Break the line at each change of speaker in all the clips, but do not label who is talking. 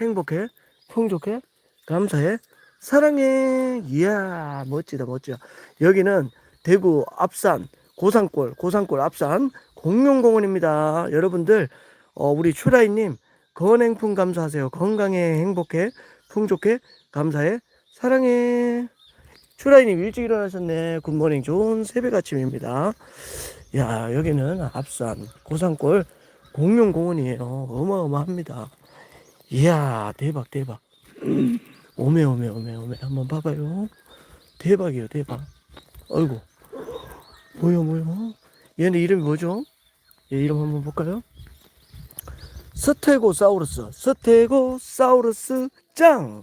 행복해, 풍족해, 감사해, 사랑해. 이야, 멋지다, 멋지다. 여기는 대구 앞산 고산골, 고산골 앞산 공룡공원입니다. 여러분들, 어, 우리 추라이님, 건행풍 감사하세요. 건강해, 행복해, 풍족해, 감사해, 사랑해. 추라이님 일찍 일어나셨네. 굿모닝. 좋은 새벽 아침입니다. 야, 여기는 앞산 고산골 공룡공원이에요. 어마어마합니다. 이야, 대박, 대박. 오메, 오메, 오메, 오메. 한번 봐봐요. 대박이에요, 대박. 아이고. 뭐요, 뭐요? 얘네 이름이 뭐죠? 얘 이름 한번 볼까요? 스테고사우루스, 스테고사우루스 짱!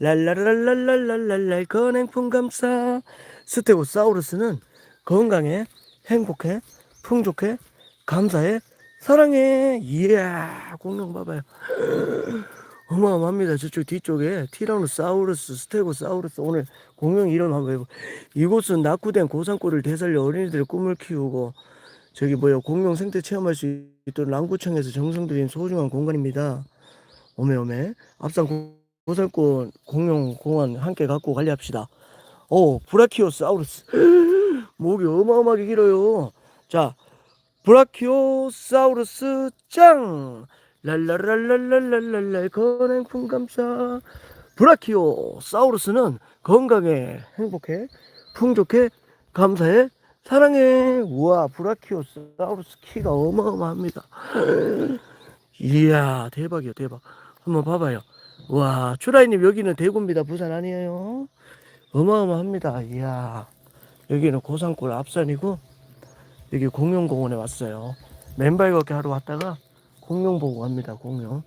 랄라랄랄랄랄랄랄 건행풍 감사. 스테고사우루스는 건강해, 행복해, 풍족해, 감사해, 사랑해. 이야, 공룡 봐봐요. 어마어마합니다. 저쪽 뒤쪽에 티라노사우루스, 스테고사우루스. 오늘 공룡 이름 한번 해보. 이곳은 낙후된 고산골을 되살려 어린이들의 꿈을 키우고 저기 뭐야 공룡 생태 체험할 수 있도록 남구청에서 정성 들인 소중한 공간입니다. 오메오메 앞산 고- 고산골 공룡 공원 함께 갖고 관리합시다. 오 브라키오사우루스 목이 어마어마하게 길어요. 자 브라키오사우루스 짱! 랄랄랄랄랄랄랄 건행풍 감사. 브라키오사우루스는 건강해 행복해 풍족해 감사해 사랑해. 우와 브라키오사우루스 키가 어마어마합니다. 이야 대박이야 대박. 한번 봐봐요. 와 추라이님 여기는 대구입니다. 부산 아니에요? 어마어마합니다. 이야 여기는 고산골 앞산이고 여기 공룡공원에 왔어요. 맨발 걷기 하러 왔다가 공룡 보고 갑니다 공룡.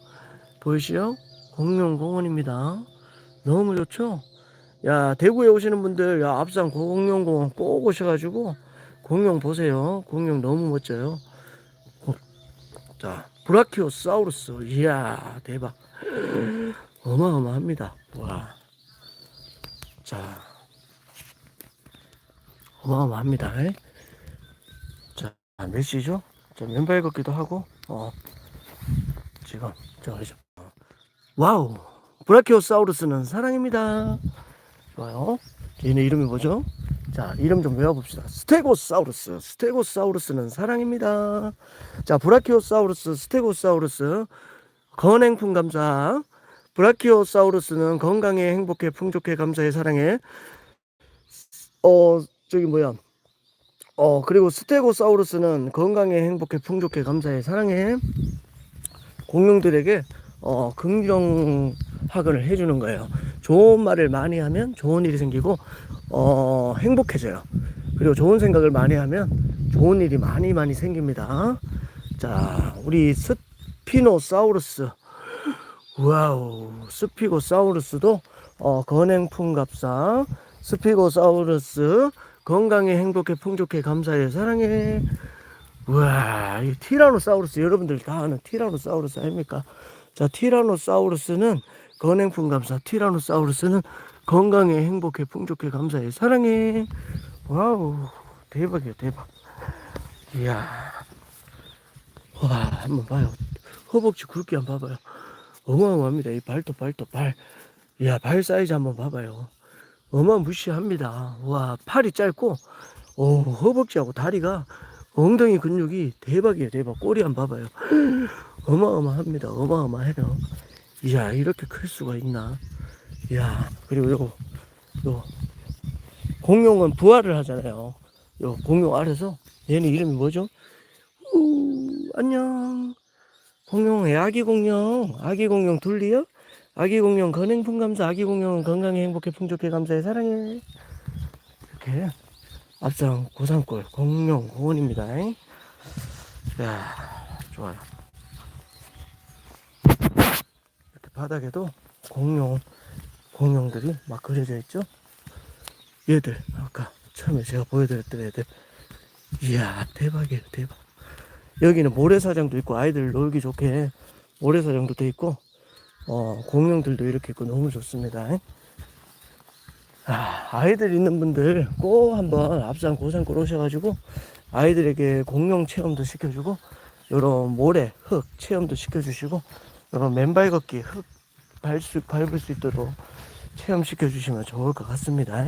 보이시죠? 공룡공원입니다. 너무 좋죠? 야 대구에 오시는 분들 야 앞산 공룡공원 꼭 오셔가지고 공룡 보세요. 공룡 너무 멋져요. 어, 자 브라키오사우루스. 이야 대박. 어마어마합니다. 와 자 어마어마합니다 에? 자몇 시죠 자 맨발 걷기도 하고 어 지금 저 이제 와우 브라키오사우루스는 사랑입니다 좋아요. 얘네 이름이 뭐죠? 자, 이름 좀 외워봅시다. 스테고사우루스. 스테고사우루스는 사랑입니다. 자, 브라키오사우루스, 스테고사우루스. 건행풍 감사. 브라키오사우루스는 건강해, 행복해, 풍족해, 감사해, 사랑해. 어, 저기 뭐야. 어, 그리고 스테고사우루스는 건강해, 행복해, 풍족해, 감사해, 사랑해. 공룡들에게 어, 긍정학을 해주는 거예요. 좋은 말을 많이 하면 좋은 일이 생기고 어, 행복해져요. 그리고 좋은 생각을 많이 하면 좋은 일이 많이 많이 생깁니다. 자, 우리 스피노사우루스. 와우, 스피고사우루스도 어, 건행풍갑사. 스피고사우루스 건강해 행복해 풍족해 감사해 사랑해. 이 티라노사우루스 여러분들 다 아는 티라노사우루스 아닙니까? 자, 티라노사우루스는 건행풍 감사. 티라노사우루스는 건강해, 행복해, 풍족해, 감사해, 사랑해. 와우, 대박이야, 대박. 이야, 와, 한번 봐요. 허벅지 굵기 한번 봐봐요. 어마어마합니다. 이 발톱, 발톱, 발. 이야, 발 사이즈 한번 봐봐요. 어마무시합니다. 와, 팔이 짧고, 오, 허벅지하고 다리가 엉덩이 근육이 대박이에요, 대박. 꼬리 한번 봐봐요. 어마어마합니다. 어마어마해요. 이야, 이렇게 클 수가 있나. 이야, 그리고 요거, 요, 공룡은 부활을 하잖아요. 요 공룡 아래서, 얘는 이름이 뭐죠? 우, 안녕. 공룡, 아기 공룡, 아기 공룡 둘리요? 아기 공룡 건행풍 감사, 아기 공룡은 건강해, 행복해, 풍족해, 감사해, 사랑해. 이렇게, 앞장 고산골 공룡 공원입니다. 야, 좋아요. 이렇게 바닥에도 공룡, 공룡들이 막 그려져 있죠? 얘들, 아까 처음에 제가 보여드렸던 애들. 이야, 대박이에요, 대박. 여기는 모래사장도 있고, 아이들 놀기 좋게 모래사장도 돼 있고, 어, 공룡들도 이렇게 있고, 너무 좋습니다. 아, 아이들 있는 분들 꼭 한번 앞산 고산골 오셔가지고, 아이들에게 공룡 체험도 시켜주고, 요런 모래, 흙 체험도 시켜주시고, 요런 맨발 걷기, 흙 밟을 수 있도록 체험시켜 주시면 좋을 것 같습니다.